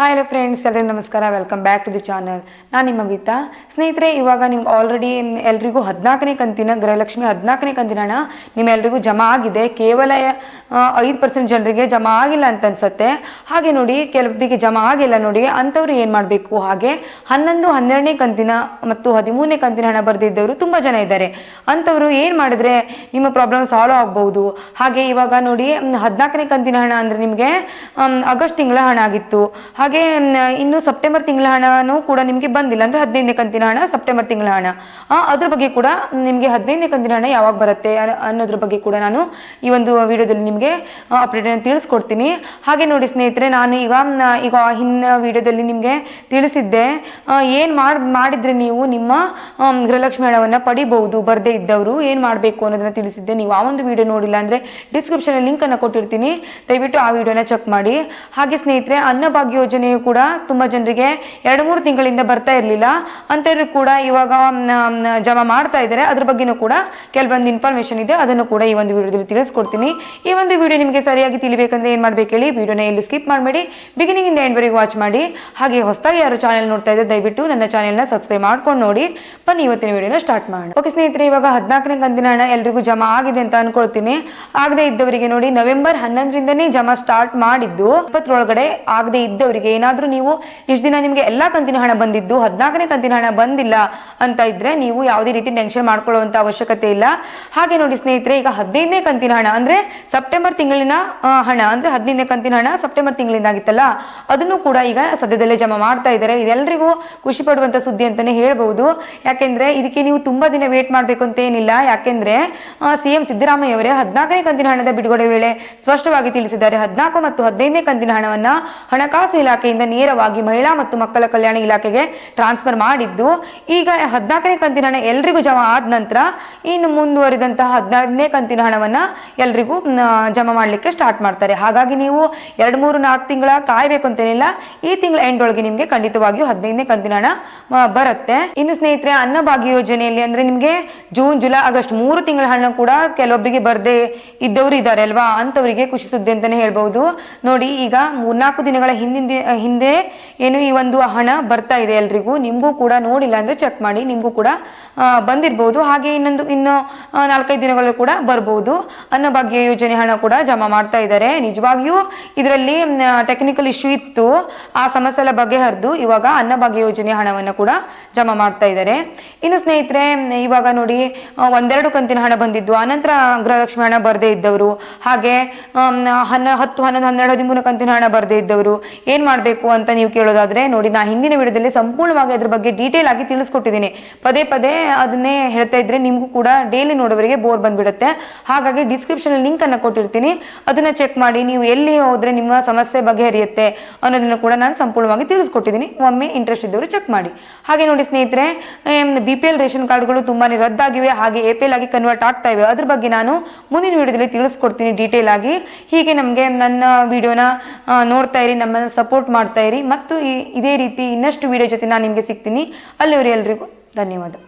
Hi hello friends ಎಲ್ಲರಿಗೂ ನಮಸ್ಕಾರ. Welcome back to the channel ನಾನು ನಿಮ್ಮ ಗೀತಾ. ಸ್ನೇಹಿತರೆ, ಇವಾಗ ನಿಮ್ಗೆ ಆಲ್ರೆಡಿ ಎಲ್ರಿಗೂ ಹದಿನಾಲ್ಕನೇ ಕಂತಿನ, ಗೃಹಲಕ್ಷ್ಮಿ ಹದಿನಾಲ್ಕನೇ ಕಂತಿನ ಹಣ ನಿಮ್ಮೆಲ್ರಿಗೂ ಜಮಾ ಆಗಿದೆ. ಕೇವಲ ಐದು ಪರ್ಸೆಂಟ್ ಜನರಿಗೆ ಜಮಾ ಆಗಿಲ್ಲ ಅಂತ ಅನ್ಸುತ್ತೆ. ಹಾಗೆ ನೋಡಿ, ಕೆಲವರಿಗೆ ಜಮಾ ಆಗಿಲ್ಲ ನೋಡಿ, ಅಂಥವ್ರು ಏನು ಮಾಡಬೇಕು? ಹಾಗೆ ಹನ್ನೊಂದು, ಹನ್ನೆರಡನೇ ಕಂತಿನ ಮತ್ತು ಹದಿಮೂರನೇ ಕಂತಿನ ಹಣ ಬರೆದಿದ್ದವರು ತುಂಬ ಜನ ಇದ್ದಾರೆ. ಅಂಥವ್ರು ಏನು ಮಾಡಿದ್ರೆ ನಿಮ್ಮ ಪ್ರಾಬ್ಲಮ್ ಸಾಲ್ವ್ ಆಗ್ಬೋದು ಹಾಗೆ ಇವಾಗ ನೋಡಿ ಹದಿನಾಲ್ಕನೇ ಕಂತಿನ ಹಣ ಅಂದರೆ ನಿಮಗೆ ಆಗಸ್ಟ್ ತಿಂಗಳ ಹಣ ಆಗಿತ್ತು. ಮ್, ಇನ್ನು ಸೆಪ್ಟೆಂಬರ್ ತಿಂಗಳ ಹಣನೂ ಕೂಡ ನಿಮಗೆ ಬಂದಿಲ್ಲ. ಅಂದರೆ ಹದಿನೈದನೇ ಕಂತಿನ ಹಣ ಸೆಪ್ಟೆಂಬರ್ ತಿಂಗಳ ಹಣ. ಅದ್ರ ಬಗ್ಗೆ ಕೂಡ ನಿಮಗೆ ಹದಿನೈದನೇ ಕಂತಿನ ಹಣ ಯಾವಾಗ ಬರುತ್ತೆ ಅನ್ನೋದ್ರ ಬಗ್ಗೆ ಕೂಡ ನಾನು ಈ ಒಂದು ವಿಡಿಯೋದಲ್ಲಿ ನಿಮಗೆ ಅಪ್ಡೇಟನ್ನು ತಿಳಿಸ್ಕೊಡ್ತೀನಿ. ಹಾಗೆ ನೋಡಿ ಸ್ನೇಹಿತರೆ ನಾನು ಈಗ ಈಗ ಹಿಂದಿನ ವಿಡಿಯೋದಲ್ಲಿ ನಿಮಗೆ ತಿಳಿಸಿದ್ದೆ. ಏನು ಮಾಡಿ ಮಾಡಿದರೆ ನೀವು ನಿಮ್ಮ ಗೃಹಲಕ್ಷ್ಮಿ ಹಣವನ್ನು ಪಡಿಬಹುದು ಬರದೇ ಇದ್ದವರು. ಏನು ಮಾಡಬೇಕು ಅನ್ನೋದನ್ನು ತಿಳಿಸಿದ್ದೆ. ನೀವು ಆ ಒಂದು ವಿಡಿಯೋ ನೋಡಿಲ್ಲ ಅಂದರೆ ಡಿಸ್ಕ್ರಿಪ್ಷನಲ್ಲಿ ಲಿಂಕನ್ನು ಕೊಟ್ಟಿರ್ತೀನಿ. ದಯವಿಟ್ಟು ಆ ವಿಡಿಯೋನ ಚೆಕ್ ಮಾಡಿ. ಹಾಗೆ ಸ್ನೇಹಿತರೆ ಅನ್ನಭಾಗ್ಯ ಯೋಜನೆಯು ಕೂಡ ತುಂಬ ಜನರಿಗೆ ಎರಡು ಮೂರು ತಿಂಗಳಿಂದ ಬರ್ತಾ ಇರಲಿಲ್ಲ. ಅಂತವ್ರು ಕೂಡ ಇವಾಗ ಜಮಾ ಮಾಡ್ತಾ ಇದ್ದಾರೆ. ಅದ್ರ ಬಗ್ಗೆನೂ ಕೂಡ ಕೆಲವೊಂದು ಇನ್ಫಾರ್ಮೇಷನ್ ಇದೆ. ಅದನ್ನು ಕೂಡ ಈ ಒಂದು ವಿಡಿಯೋದಲ್ಲಿ ತಿಳಿಸ್ಕೊಡ್ತೀನಿ. ಈ ಒಂದು ವಿಡಿಯೋ ನಿಮಗೆ ಸರಿಯಾಗಿ ತಿಳಿಬೇಕಂದ್ರೆ ಏನು ಮಾಡ್ಬೇಕು ಹೇಳಿ ವಿಡಿಯೋನ ಎಲ್ಲೂ ಸ್ಕಿಪ್ ಮಾಡಬೇಡಿ. ಬಿಗಿನಿಂಗಿಂದ ಎಂಡ್ವರೆಗೂ ವಾಚ್ ಮಾಡಿ. ಹಾಗೆ ಹೊಸದಾಗಿ ಯಾರು ಚಾನೆಲ್ ನೋಡ್ತಾ ಇದ್ದಾರೆ ದಯವಿಟ್ಟು ನನ್ನ ಚಾನೆಲ್ನ ಸಬ್ಸ್ಕ್ರೈಬ್ ಮಾಡ್ಕೊಂಡು ನೋಡಿ. ಬನ್ನಿ, ಇವತ್ತಿನ ವಿಡಿಯೋನ ಸ್ಟಾರ್ಟ್ ಮಾಡೋಣ. ಓಕೆ ಸ್ನೇಹಿತರೆ, ಇವಾಗ ಹದಿನಾಲ್ಕನೇ ಕಂತಿನ ಹಣ ಎಲ್ರಿಗೂ ಜಮಾ ಆಗಿದೆ ಅಂತ ಅನ್ಕೊಳ್ತೀನಿ. ಆಗದೆ ಇದ್ದವರಿಗೆ ನೋಡಿ ನವೆಂಬರ್ ಹನ್ನೊಂದರಿಂದನೇ ಜಮಾ ಸ್ಟಾರ್ಟ್ ಮಾಡಿದ್ದು. ಇಪ್ಪತ್ತರೊಳಗಡೆ ಆಗದೆ ಇದ್ದವರಿಗೆ ಏನಾದರೂ ನೀವು ಇಷ್ಟು ದಿನ ನಿಮಗೆ ಎಲ್ಲ ಕಂತಿನ ಹಣ ಬಂದಿದ್ದು, ಹದಿನಾಲ್ಕನೇ ಕಂತಿನ ಹಣ ಬಂದಿಲ್ಲ ಅಂತ ಇದ್ರೆ ನೀವು ಯಾವುದೇ ರೀತಿ ಟೆನ್ಷನ್ ಮಾಡ್ಕೊಳ್ಳುವಂತ ಅವಶ್ಯಕತೆ ಇಲ್ಲ. ಹಾಗೆ ನೋಡಿ ಸ್ನೇಹಿತರೆ, ಈಗ ಹದಿನೈದನೇ ಕಂತಿನ ಹಣ ಅಂದ್ರೆ ಸೆಪ್ಟೆಂಬರ್ ತಿಂಗಳಿನ ಹಣ ಅಂದ್ರೆ ಹದಿನೈದನೇ ಕಂತಿನ ಹಣ ಸೆಪ್ಟೆಂಬರ್ ತಿಂಗಳಿಂದ ಆಗಿತ್ತಲ್ಲ ಅದನ್ನು ಕೂಡ ಈಗ ಸದ್ಯದಲ್ಲೇ ಜಮಾ ಮಾಡ್ತಾ ಇದ್ದಾರೆ. ಇದೆಲ್ಲರಿಗೂ ಖುಷಿ ಪಡುವಂತ ಸುದ್ದಿ ಅಂತಾನೆ ಹೇಳ್ಬಹುದು. ಯಾಕೆಂದ್ರೆ ಇದಕ್ಕೆ ನೀವು ತುಂಬಾ ದಿನ ವೇಟ್ ಮಾಡಬೇಕು ಅಂತ ಏನಿಲ್ಲ. ಯಾಕೆಂದ್ರೆ ಸಿಎಂ ಸಿದ್ದರಾಮಯ್ಯ ಅವರೇ ಹದಿನಾಲ್ಕನೇ ಕಂತಿನ ಹಣದ ಬಿಡುಗಡೆ ವೇಳೆ ಸ್ಪಷ್ಟವಾಗಿ ತಿಳಿಸಿದ್ದಾರೆ. ಹದಿನಾಲ್ಕು ಮತ್ತು ಹದಿನೈದನೇ ಕಂತಿನ ಹಣವನ್ನ ಹಣಕಾಸು ಇಲಾಖೆಯಿಂದ ನೇರವಾಗಿ ಮಹಿಳಾ ಮತ್ತು ಮಕ್ಕಳ ಕಲ್ಯಾಣ ಇಲಾಖೆಗೆ ಟ್ರಾನ್ಸ್ಫರ್ ಮಾಡಿದ್ದು, ಈಗ ಹದಿನಾಲ್ಕನೇ ಕಂತಿನ ಹಣ ಎಲ್ರಿಗೂ ಜಮಾ ಆದ ನಂತರ ಇನ್ನು ಮುಂದುವರಿದಂತಹ ಹದಿನಾರನೇ ಕಂತಿನ ಹಣವನ್ನ ಎಲ್ರಿಗೂ ಜಮಾ ಮಾಡಲಿಕ್ಕೆ ಸ್ಟಾರ್ಟ್ ಮಾಡ್ತಾರೆ. ಹಾಗಾಗಿ ನೀವು ಎರಡು, ಮೂರು, ನಾಲ್ಕು ತಿಂಗಳ ಕಾಯ್ಬೇಕು ಅಂತೇನಿಲ್ಲ. ಈ ತಿಂಗಳ ಎಂಡ್ ಒಳಗೆ ನಿಮಗೆ ಖಂಡಿತವಾಗಿಯೂ ಹದಿನೈದನೇ ಕಂತಿನ ಹಣ ಬರುತ್ತೆ. ಇನ್ನು ಸ್ನೇಹಿತರೆ, ಅನ್ನಭಾಗ್ಯ ಯೋಜನೆಯಲ್ಲಿ ಅಂದ್ರೆ ನಿಮಗೆ ಜೂನ್, ಜುಲೈ, ಆಗಸ್ಟ್ ಮೂರು ತಿಂಗಳ ಹಣ ಕೂಡ ಕೆಲವೊಬ್ಬರಿಗೆ ಬರದೇ ಇದ್ದವರು ಇದ್ದಾರೆ ಅಲ್ವಾ? ಅಂತವರಿಗೆ ಖುಷಿ ಸುದ್ದಿ ಅಂತಾನೆ ಹೇಳ್ಬಹುದು. ನೋಡಿ, ಈಗ ಮೂರ್ನಾಲ್ಕು ದಿನಗಳ ಹಿಂದಿನ ಹಿಂದೆ ಏನು ಈ ಒಂದು ಹಣ ಬರ್ತಾ ಇದೆ ಎಲ್ರಿಗೂ, ನಿಮಗೂ ಕೂಡ ನೋಡಿಲ್ಲ ಅಂದ್ರೆ ಚೆಕ್ ಮಾಡಿ, ನಿಮಗೂ ಕೂಡ ಬಂದಿರ್ಬೋದು. ಹಾಗೆ ಇನ್ನೊಂದು, ಇನ್ನು ನಾಲ್ಕೈದು ದಿನಗಳಲ್ಲಿ ಕೂಡ ಬರ್ಬೋದು. ಅನ್ನಭಾಗ್ಯ ಯೋಜನೆ ಹಣ ಕೂಡ ಜಮಾ ಮಾಡ್ತಾ ಇದ್ದಾರೆ. ನಿಜವಾಗಿಯೂ ಇದರಲ್ಲಿ ಟೆಕ್ನಿಕಲ್ ಇಶ್ಯೂ ಇತ್ತು. ಆ ಸಮಸ್ಯೆ ಎಲ್ಲ ಬಗೆಹರಿದು ಇವಾಗ ಅನ್ನಭಾಗ್ಯ ಯೋಜನೆ ಹಣವನ್ನು ಕೂಡ ಜಮಾ ಮಾಡ್ತಾ ಇದ್ದಾರೆ. ಇನ್ನು ಸ್ನೇಹಿತರೆ ಇವಾಗ ನೋಡಿ ಒಂದೆರಡು ಕಂತಿನ ಹಣ ಬಂದಿದ್ದು. ಆನಂತರ ಗೃಹಲಕ್ಷ್ಮಿ ಹಣ ಬರದೇ ಇದ್ದವರು. ಹಾಗೆ ಹನ್ನ, ಹತ್ತು, ಹನ್ನೊಂದು, ಹನ್ನೆರಡು, ಹದಿಮೂರು ಕಂತಿನ ಹಣ ಬರದೇ ಇದ್ದವರು. ಏನು ಮಾಡಬೇಕು ಅಂತ ನೀವು ಕೇಳೋದಾದ್ರೆ ನೋಡಿ, ನಾ ಹಿಂದಿನ ವಿಡಿಯೋದಲ್ಲಿ ಸಂಪೂರ್ಣವಾಗಿ ಅದ್ರ ಬಗ್ಗೆ ಡೀಟೇಲ್ ಆಗಿ ತಿಳಿಸ್ಕೊಟ್ಟಿದ್ದೀನಿ. ಪದೇ ಪದೇ ಅದನ್ನೇ ಹೇಳ್ತಾ ಇದ್ರೆ ನಿಮಗೂ ಕೂಡ ಡೈಲಿ ನೋಡೋವರಿಗೆ ಬೋರ್ ಬಂದ್ಬಿಡುತ್ತೆ. ಹಾಗಾಗಿ ಡಿಸ್ಕ್ರಿಪ್ಷನ್ ಲಿಂಕ್ ಅನ್ನ ಕೊಟ್ಟಿರ್ತೀನಿ. ಅದನ್ನ ಚೆಕ್ ಮಾಡಿ, ನೀವು ಎಲ್ಲಿ ಹೋದ್ರೆ ನಿಮ್ಮ ಸಮಸ್ಯೆ ಬಗೆಹರಿಯುತ್ತೆ ಅನ್ನೋದನ್ನು ಕೂಡ ನಾನು ಸಂಪೂರ್ಣವಾಗಿ ತಿಳಿಸ್ಕೊಟ್ಟಿದ್ದೀನಿ. ಒಮ್ಮೆ ಇಂಟ್ರೆಸ್ಟ್ ಇದ್ದವರು ಚೆಕ್ ಮಾಡಿ. ಹಾಗೆ ನೋಡಿ ಸ್ನೇಹಿತರೆ ಬಿ ಪಿ ಎಲ್ ರೇಷನ್ ಕಾರ್ಡ್ಗಳು ತುಂಬಾನೇ ರದ್ದಾಗಿವೆ, ಹಾಗೆ ಎ ಪಿ ಎಲ್ ಆಗಿ ಕನ್ವರ್ಟ್ ಆಗ್ತಾ ಇವೆ. ಅದ್ರ ಬಗ್ಗೆ ನಾನು ಮುಂದಿನ ವಿಡಿಯೋದಲ್ಲಿ ತಿಳಿಸ್ಕೊಡ್ತೀನಿ ಡೀಟೇಲ್ ಆಗಿ. ಹೀಗೆ ನಮಗೆ ನನ್ನ ವಿಡಿಯೋನ ನೋಡ್ತಾ ಇರಿ, ನಮ್ಮನ್ನು ಸಪೋರ್ಟ್ ಮಾಡ್ತಾ ಇರಿ. ಮತ್ತು ಇದೇ ರೀತಿ ಇನ್ನಷ್ಟು ವಿಡಿಯೋ ಜೊತೆ ನಾನು ನಿಮಗೆ ಸಿಗ್ತೀನಿ. ಅಲ್ಲಿವರೆ ಎಲ್ರಿಗೂ ಧನ್ಯವಾದ.